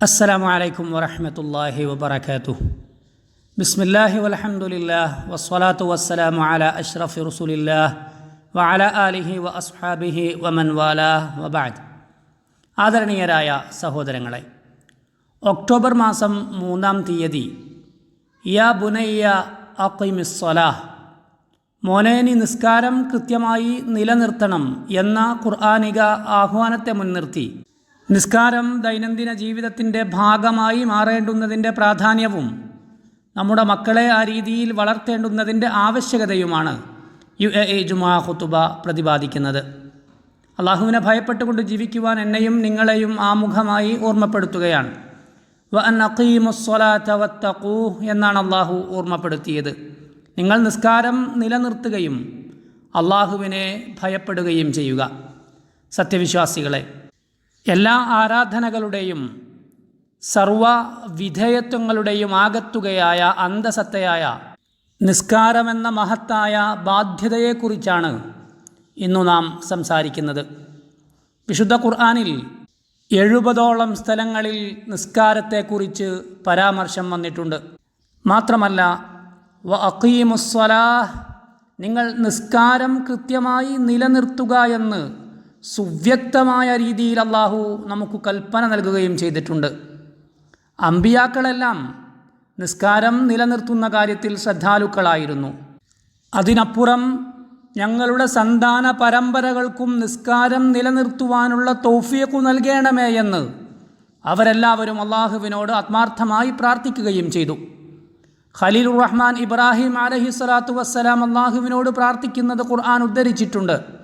അസ്സലാമു അലൈക്കും വറഹമത്തല്ലാഹി വബർക്കാത്തു ബിസ്മില്ലാഹി വലഹമുല്ലാ വസ്വലാത്തു വസ്സലാമു അല അഷ്റഫി റസൂലില്ലാ വഅല ആലിഹി വ അസ്ഹാബിഹി വമൻ വാലാ വബാദ് ആദരണീയരായ സഹോദരങ്ങളെ ഒക്ടോബർ മാസം മൂന്നാം തീയതി യാ ബുനയ്യ അക്കിമിസ്വലാ മോനേനി നിസ്കാരം കൃത്യമായി നിലനിർത്തണം എന്ന ഖുർആാനിക ആഹ്വാനത്തെ മുൻനിർത്തി നിസ്കാരം ദൈനംദിന ജീവിതത്തിന്റെ ഭാഗമായി മാറേണ്ടുന്നതിന്റെ പ്രാധാന്യവും നമ്മുടെ മക്കളെ ആ രീതിയിൽ വളർത്തേണ്ടുന്നതിന്റെ ആവശ്യകതയുമാണ് യു എ എ ജുമാ ഹുത്തുബ പ്രതിപാദിക്കുന്നത്. അള്ളാഹുവിനെ ഭയപ്പെട്ടുകൊണ്ട് ജീവിക്കുവാൻ എന്നെയും നിങ്ങളെയും ആമുഖമായി ഓർമ്മപ്പെടുത്തുകയാണ്. വ അൻ അഖീമുസ്വലാത്ത വത്തഖൂ എന്നാണ് അള്ളാഹു ഓർമ്മപ്പെടുത്തിയത്. നിങ്ങൾ നിസ്കാരം നിലനിർത്തുകയും അള്ളാഹുവിനെ ഭയപ്പെടുകയും ചെയ്യുക. സത്യവിശ്വാസികളെ എല്ലാ ആരാധനകളുടെയും സർവ വിധേയത്വങ്ങളുടെയും ആകത്തുകയായ അന്തസത്തയായ നിസ്കാരമെന്ന മഹത്തായ ബാധ്യതയെക്കുറിച്ചാണ് ഇന്നു നാം സംസാരിക്കുന്നത്. വിശുദ്ധ ഖുർആാനിൽ എഴുപതോളം സ്ഥലങ്ങളിൽ നിസ്കാരത്തെക്കുറിച്ച് പരാമർശം വന്നിട്ടുണ്ട്. മാത്രമല്ല വ അക്കീമുസ്വലാഹ് നിങ്ങൾ നിസ്കാരം കൃത്യമായി നിലനിർത്തുക എന്ന് സുവ്യക്തമായ രീതിയിൽ അള്ളാഹു നമുക്ക് കൽപ്പന നൽകുകയും ചെയ്തിട്ടുണ്ട്. അമ്പിയാക്കളെല്ലാം നിസ്കാരം നിലനിർത്തുന്ന കാര്യത്തിൽ ശ്രദ്ധാലുക്കളായിരുന്നു. അതിനപ്പുറം ഞങ്ങളുടെ സന്താന പരമ്പരകൾക്കും നിസ്കാരം നിലനിർത്തുവാനുള്ള തൗഫിയക്കു നൽകണമേ എന്ന് അവരെല്ലാവരും അള്ളാഹുവിനോട് ആത്മാർത്ഥമായി പ്രാർത്ഥിക്കുകയും ചെയ്തു. ഖലീലുർ റഹ്മാൻ ഇബ്രാഹിം അലഹി സ്വലാത്തു വസ്സലാം അള്ളാഹുവിനോട് പ്രാർത്ഥിക്കുന്നത് ഖുർആൻ ഉദ്ധരിച്ചിട്ടുണ്ട്.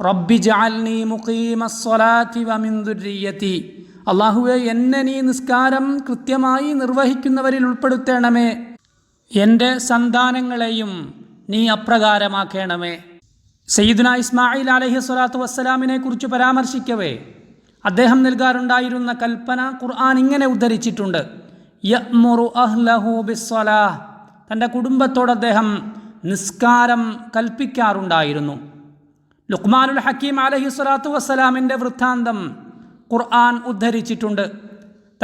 റബ്ബി ജാൽനി മുഖീമസ്വലാത്തി വമിന്ദുര്യത്തി അള്ളാഹുവെ എന്നെ നീ നിസ്കാരം കൃത്യമായി നിർവഹിക്കുന്നവരിൽ ഉൾപ്പെടുത്തേണമേ. എന്റെ സന്താനങ്ങളെയും നീ അപ്രകാരമാക്കണമേ. സയ്യിദുന ഇസ്മായിൽ അലഹി സ്വലാത്തു വസ്സലാമിനെ കുറിച്ച് പരാമർശിക്കവേ. അദ്ദേഹം നൽകാറുണ്ടായിരുന്ന കൽപ്പന ഖുർആൻ ഇങ്ങനെ ഉദ്ധരിച്ചിട്ടുണ്ട്. അഹ്ലഹു തന്റെ കുടുംബത്തോട് അദ്ദേഹം നിസ്കാരം കൽപ്പിക്കാറുണ്ടായിരുന്നു. ലുക്മാനുൽ ഹക്കീം അലഹി സ്വലാത്തു വസ്സലാമിന്റെ വൃത്താന്തം ഖുർആൻ ഉദ്ധരിച്ചിട്ടുണ്ട്.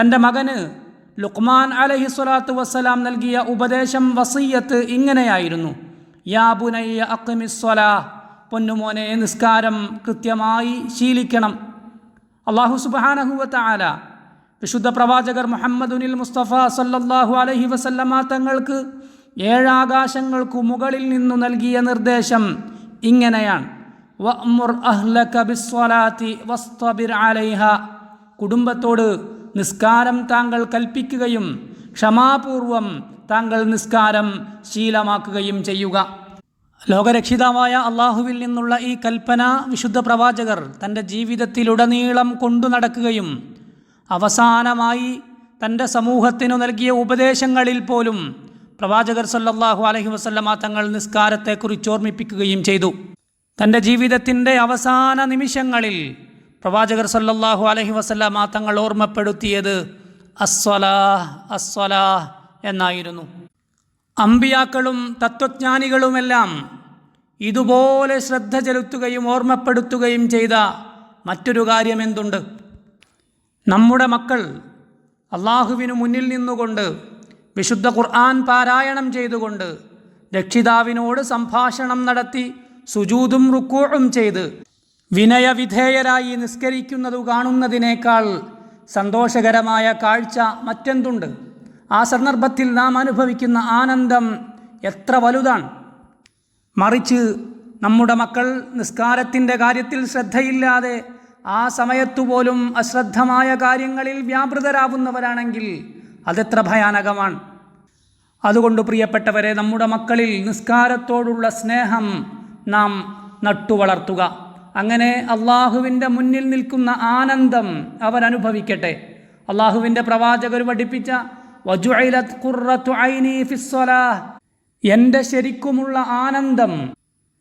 തന്റെ മകന് ലുക്മാൻ അലഹി സ്വലാത്തു വസ്സലാം നൽകിയ ഉപദേശം വസീയത്ത് ഇങ്ങനെയായിരുന്നു. യാ ബുനയ്യ അക്മിസ്വലാ പൊന്നുമോനെ നിസ്കാരം കൃത്യമായി ശീലിക്കണം. അള്ളാഹു സുബാനഹുവത്ത ആല വിശുദ്ധ പ്രവാചകർ മുഹമ്മദുനിൽ മുസ്തഫ സല്ലല്ലാഹു അലഹി വസല്ലമ തങ്ങൾക്ക് ഏഴാകാശങ്ങൾക്കു മുകളിൽ നിന്നു നൽകിയ നിർദ്ദേശം ഇങ്ങനെയാണ്. വഅ്മുർ അഹ്ലക കുടുംബത്തോട് നിസ്കാരം താങ്കൾ കൽപ്പിക്കുകയും ക്ഷമാപൂർവം താങ്കൾ നിസ്കാരം ശീലമാക്കുകയും ചെയ്യുക. ലോകരക്ഷിതാവായ അള്ളാഹുവിൽ നിന്നുള്ള ഈ കൽപ്പന വിശുദ്ധ പ്രവാചകർ തന്റെ ജീവിതത്തിലുടനീളം കൊണ്ടു നടക്കുകയും അവസാനമായി തന്റെ സമൂഹത്തിനു നൽകിയ ഉപദേശങ്ങളിൽ പോലും പ്രവാചകർ സല്ലാഹു അലഹി വസല്ലമ തങ്ങൾ നിസ്കാരത്തെക്കുറിച്ച് ഓർമ്മിപ്പിക്കുകയും ചെയ്തു. തന്റെ ജീവിതത്തിന്റെ അവസാന നിമിഷങ്ങളിൽ പ്രവാചകർ സല്ലല്ലാഹു അലഹി വസല്ലമ തങ്ങൾ ഓർമ്മപ്പെടുത്തിയത് അസ്വലാ അസ്വലാ എന്നായിരുന്നു. അമ്പിയാക്കളും തത്വജ്ഞാനികളുമെല്ലാം ഇതുപോലെ ശ്രദ്ധ ചെലുത്തുകയും ഓർമ്മപ്പെടുത്തുകയും ചെയ്ത മറ്റൊരു കാര്യം എന്തുണ്ട് നമ്മുടെ മക്കൾ അള്ളാഹുവിനു മുന്നിൽ നിന്നുകൊണ്ട് വിശുദ്ധ ഖുർആൻ പാരായണം ചെയ്തുകൊണ്ട് രക്ഷിതാവിനോട് സംഭാഷണം നടത്തി സുജൂതും റുക്കോഴും ചെയ്ത് വിനയവിധേയരായി നിസ്കരിക്കുന്നതു കാണുന്നതിനേക്കാൾ സന്തോഷകരമായ കാഴ്ച മറ്റെന്തുണ്ട്? ആ സന്ദർഭത്തിൽ നാം അനുഭവിക്കുന്ന ആനന്ദം എത്ര വലുതാണ്? മറിച്ച് നമ്മുടെ മക്കൾ നിസ്കാരത്തിന്റെ കാര്യത്തിൽ ശ്രദ്ധയില്ലാതെ ആ സമയത്തുപോലും അശ്രദ്ധമായ കാര്യങ്ങളിൽ വ്യാപൃതരാകുന്നവരാണെങ്കിൽ അതെത്ര ഭയാനകമാണ്. അതുകൊണ്ട് പ്രിയപ്പെട്ടവരെ നമ്മുടെ മക്കളിൽ നിസ്കാരത്തോടുള്ള സ്നേഹം നാം നട്ടുവളർത്തുക. അങ്ങനെ അള്ളാഹുവിന്റെ മുന്നിൽ നിൽക്കുന്ന ആനന്ദം അവൻ അനുഭവിക്കട്ടെ. അള്ളാഹുവിന്റെ പ്രവാചകർ പഠിപ്പിച്ച എന്റെ ശരിക്കുമുള്ള ആനന്ദം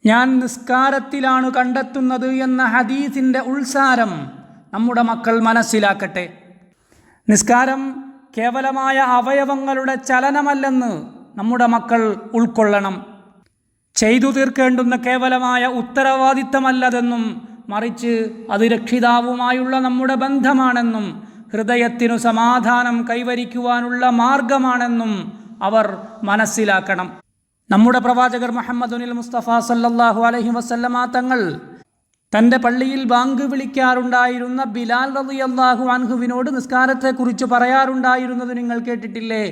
ഞാൻ നിസ്കാരത്തിലാണ് കണ്ടെത്തുന്നത് എന്ന ഹദീസിന്റെ ഉത്സാരം നമ്മുടെ മക്കൾ മനസ്സിലാക്കട്ടെ. നിസ്കാരം കേവലമായ അവയവങ്ങളുടെ ചലനമല്ലെന്ന് നമ്മുടെ മക്കൾ ഉൾക്കൊള്ളണം. ചെയ്തു തീർക്കേണ്ടുന്ന കേവലമായ ഉത്തരവാദിത്തമല്ലതെന്നും മറിച്ച് അത് രക്ഷിതാവുമായുള്ള നമ്മുടെ ബന്ധമാണെന്നും ഹൃദയത്തിനു സമാധാനം കൈവരിക്കുവാനുള്ള മാർഗമാണെന്നും അവർ മനസ്സിലാക്കണം. നമ്മുടെ പ്രവാചകർ മുഹമ്മദുനിൽ മുസ്തഫ സല്ലാഹു അലഹി വസല്ലമ തങ്ങൾ തന്റെ പള്ളിയിൽ ബാങ്ക് വിളിക്കാറുണ്ടായിരുന്ന ബിലാൽ റബി അള്ളാഹു അൻഹുവിനോട് നിസ്കാരത്തെക്കുറിച്ച് പറയാറുണ്ടായിരുന്നത് നിങ്ങൾ കേട്ടിട്ടില്ലേ?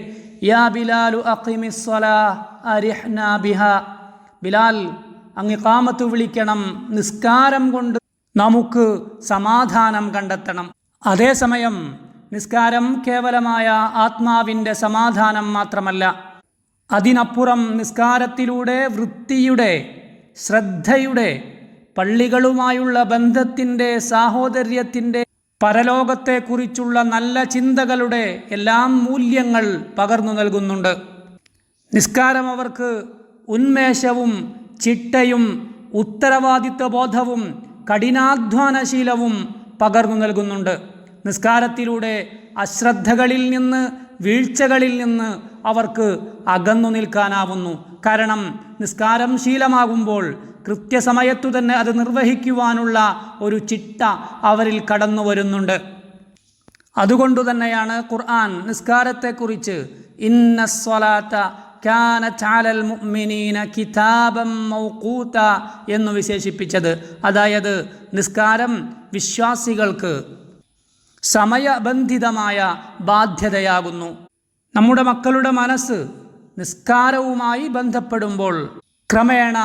യാ ബിലാലു അഖിമിസ്സലാ അരിഹ്നാ ബിഹാ ബിലാൽ അങ്ങ് കാമത്ത് വിളിക്കണം. നിസ്കാരം കൊണ്ട് നമുക്ക് സമാധാനം കണ്ടെത്തണം. അതേസമയം നിസ്കാരം കേവലമായ ആത്മാവിന്റെ സമാധാനം മാത്രമല്ല അതിനപ്പുറം നിസ്കാരത്തിലൂടെ വൃത്തിയുടെ ശ്രദ്ധയുടെ പള്ളികളുമായുള്ള ബന്ധത്തിന്റെ സാഹോദര്യത്തിന്റെ പരലോകത്തെക്കുറിച്ചുള്ള നല്ല ചിന്തകളുടെ എല്ലാം മൂല്യങ്ങൾ പകർന്നു നൽകുന്നുണ്ട്. നിസ്കാരം അവർക്ക് ഉന്മേഷവും ചിട്ടയും ഉത്തരവാദിത്വ ബോധവും കഠിനാധ്വാനശീലവും പകർന്നു നൽകുന്നുണ്ട്. നിസ്കാരത്തിലൂടെ അശ്രദ്ധകളിൽ നിന്ന് വീഴ്ചകളിൽ നിന്ന് അവർക്ക് അകന്നു നിൽക്കാനാവുന്നു. കാരണം നിസ്കാരം ശീലമാകുമ്പോൾ കൃത്യസമയത്തു തന്നെ അത് നിർവഹിക്കുവാനുള്ള ഒരു ചിട്ട അവരിൽ കടന്നു വരുന്നുണ്ട്. അതുകൊണ്ടു തന്നെയാണ് ഖുർആൻ നിസ്കാരത്തെക്കുറിച്ച് ഇന്ന സ്വലാത്ത കാനത്ത് അലൽ മുഅ്മിനീന കിതാബം മൗഖൂത എന്ന് വിശേഷിപ്പിച്ചത്. അതായത് നിസ്കാരം വിശ്വാസികൾക്ക് സമയബന്ധിതമായ ബാധ്യതയാകുന്നു. നമ്മുടെ മക്കളുടെ മനസ്സ് നിസ്കാരവുമായി ബന്ധപ്പെടുമ്പോൾ ക്രമേണ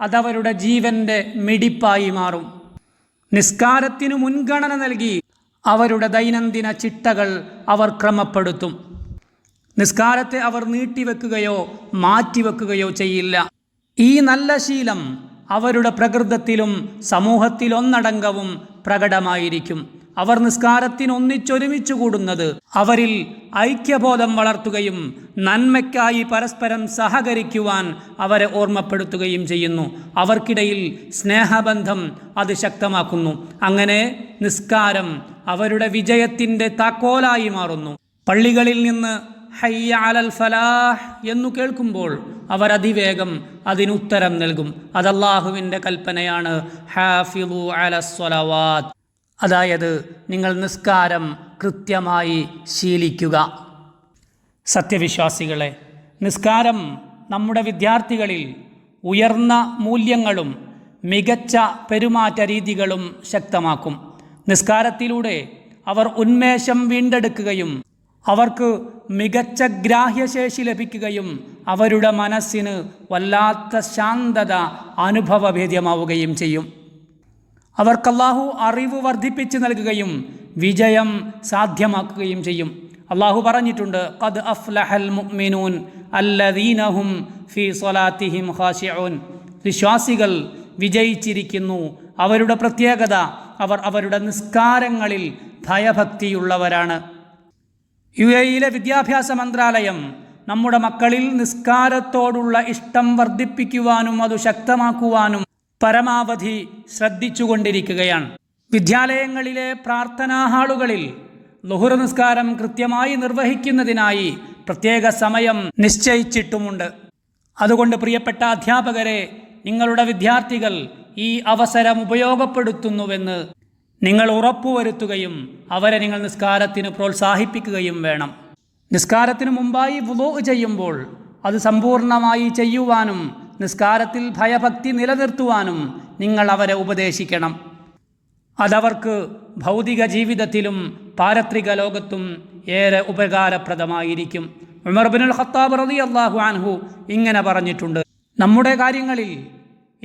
അതവരുടെ ജീവന്റെ മിടിപ്പായി മാറും. നിസ്കാരത്തിനു മുൻഗണന നൽകി അവരുടെ ദൈനംദിന ചിട്ടകൾ അവർ ക്രമപ്പെടുത്തും. നിസ്കാരത്തെ അവർ നീട്ടിവെക്കുകയോ മാറ്റിവെക്കുകയോ ചെയ്യില്ല. ഈ നല്ല ശീലം അവരുടെ പ്രകൃതത്തിലും സമൂഹത്തിലൊന്നടങ്കവും പ്രകടമായിരിക്കും. അവർ നിസ്കാരത്തിനൊന്നിച്ചൊരുമിച്ചു കൂടുന്നത് അവരിൽ ഐക്യബോധം വളർത്തുകയും നന്മയ്ക്കായി പരസ്പരം സഹകരിക്കുവാൻ അവരെ ഓർമ്മപ്പെടുത്തുകയും ചെയ്യുന്നു. അവർക്കിടയിൽ സ്നേഹബന്ധം അത് ശക്തമാക്കുന്നു. അങ്ങനെ നിസ്കാരം അവരുടെ വിജയത്തിന്റെ താക്കോലായി മാറുന്നു. പള്ളികളിൽ നിന്ന് ഹയ്യ അലൽ ഫലാഹ് എന്നു കേൾക്കുമ്പോൾ അവർ അതിവേഗം അതിനുത്തരം നൽകും. അത് അള്ളാഹുവിന്റെ കൽപ്പനയാണ്. ഹാഫിളു അലസ്വലവാദ് അതായത് നിങ്ങൾ നിസ്കാരം കൃത്യമായി ശീലിക്കുക. സത്യവിശ്വാസികളെ നിസ്കാരം നമ്മുടെ വിദ്യാർത്ഥികളിൽ ഉയർന്ന മൂല്യങ്ങളും മികച്ച പെരുമാറ്റ രീതികളും ശക്തമാക്കും. നിസ്കാരത്തിലൂടെ അവർ ഉന്മേഷം വീണ്ടെടുക്കുകയും അവർക്ക് മികച്ച ഗ്രാഹ്യശേഷി ലഭിക്കുകയും അവരുടെ മനസ്സിന് വല്ലാത്ത ശാന്തത അനുഭവഭേദ്യമാവുകയും ചെയ്യും. അവർക്കല്ലാഹു അറിവ് വർദ്ധിപ്പിച്ച് നൽകുകയും വിജയം സാധ്യമാക്കുകയും ചെയ്യും. അള്ളാഹു പറഞ്ഞിട്ടുണ്ട് ഖദ് അഫ്ലഹൽ മുഅ്മിനൂൻ അല്ലദീനഹും ഫീ സ്വലാത്തിഹിം ഖാശിഊൻ വിശ്വാസികൾ വിജയിച്ചിരിക്കുന്നു. അവരുടെ പ്രത്യേകത അവർ അവരുടെ നിസ്കാരങ്ങളിൽ ഭയഭക്തിയുള്ളവരാണ്. യു എയിലെ വിദ്യാഭ്യാസ മന്ത്രാലയം നമ്മുടെ മക്കളിൽ നിസ്കാരത്തോടുള്ള ഇഷ്ടം വർദ്ധിപ്പിക്കുവാനും അത് ശക്തമാക്കുവാനും പരമാവധി ശ്രദ്ധിച്ചുകൊണ്ടിരിക്കുകയാണ്. വിദ്യാലയങ്ങളിലെ പ്രാർത്ഥനാ ഹാളുകളിൽ ലുഹുർ നിസ്കാരം കൃത്യമായി നിർവഹിക്കുന്നതിനായി പ്രത്യേക സമയം നിശ്ചയിച്ചിട്ടുമുണ്ട്. അതുകൊണ്ട് പ്രിയപ്പെട്ട അധ്യാപകരെ നിങ്ങളുടെ വിദ്യാർത്ഥികൾ ഈ അവസരം ഉപയോഗപ്പെടുത്തുന്നുവെന്ന് നിങ്ങൾ ഉറപ്പുവരുത്തുകയും അവരെ നിങ്ങൾ നിസ്കാരത്തിന് പ്രോത്സാഹിപ്പിക്കുകയും വേണം. നിസ്കാരത്തിന് മുമ്പായി വുലോ ചെയ്യുമ്പോൾ അത് സമ്പൂർണമായി ചെയ്യുവാനും നിസ്കാരത്തിൽ ഭയഭക്തി നിലനിർത്തുവാനും നിങ്ങൾ അവരെ ഉപദേശിക്കണം. അതവർക്ക് ഭൗതിക ജീവിതത്തിലും പാരത്രിക ലോകത്തും ഏറെ ഉപകാരപ്രദമായിരിക്കും. ഉമർ ഉമർബിനുൽ ഖത്താബ് റതി അള്ളാഹു അൻഹു ഇങ്ങനെ പറഞ്ഞിട്ടുണ്ട്. നമ്മുടെ കാര്യങ്ങളിൽ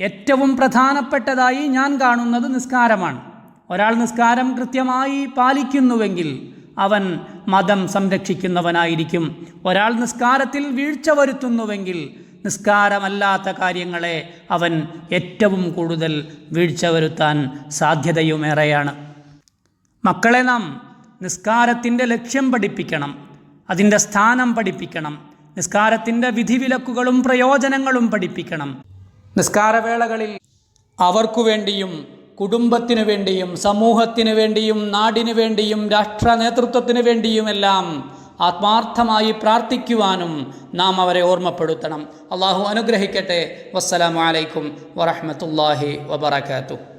ഏറ്റവും പ്രധാനപ്പെട്ടതായി ഞാൻ കാണുന്നത് നിസ്കാരമാണ്. ഒരാൾ നിസ്കാരം കൃത്യമായി പാലിക്കുന്നുവെങ്കിൽ അവൻ മതം സംരക്ഷിക്കുന്നവനായിരിക്കും. ഒരാൾ നിസ്കാരത്തിൽ വീഴ്ച വരുത്തുന്നുവെങ്കിൽ നിസ്കാരമല്ലാത്ത കാര്യങ്ങളെ അവൻ ഏറ്റവും കൂടുതൽ വീഴ്ച വരുത്താൻ സാധ്യതയുമേറെയാണ്. മക്കളെ നാം നിസ്കാരത്തിന്റെ ലക്ഷ്യം പഠിപ്പിക്കണം. അതിന്റെ സ്ഥാനം പഠിപ്പിക്കണം. നിസ്കാരത്തിന്റെ വിധിവിലക്കുകളും പ്രയോജനങ്ങളും പഠിപ്പിക്കണം. നിസ്കാരവേളകളിൽ അവർക്കു വേണ്ടിയും കുടുംബത്തിനു വേണ്ടിയും സമൂഹത്തിനു വേണ്ടിയും നാടിനു വേണ്ടിയും രാഷ്ട്ര നേതൃത്വത്തിനു വേണ്ടിയുമെല്ലാം ആത്മാർത്ഥമായി പ്രാർത്ഥിക്കുവാനും നാം അവരെ ഓർമ്മപ്പെടുത്തണം. അള്ളാഹു അനുഗ്രഹിക്കട്ടെ. വസ്സലാമലൈക്കും വറഹമത്തല്ലാഹി വബർക്കാത്തു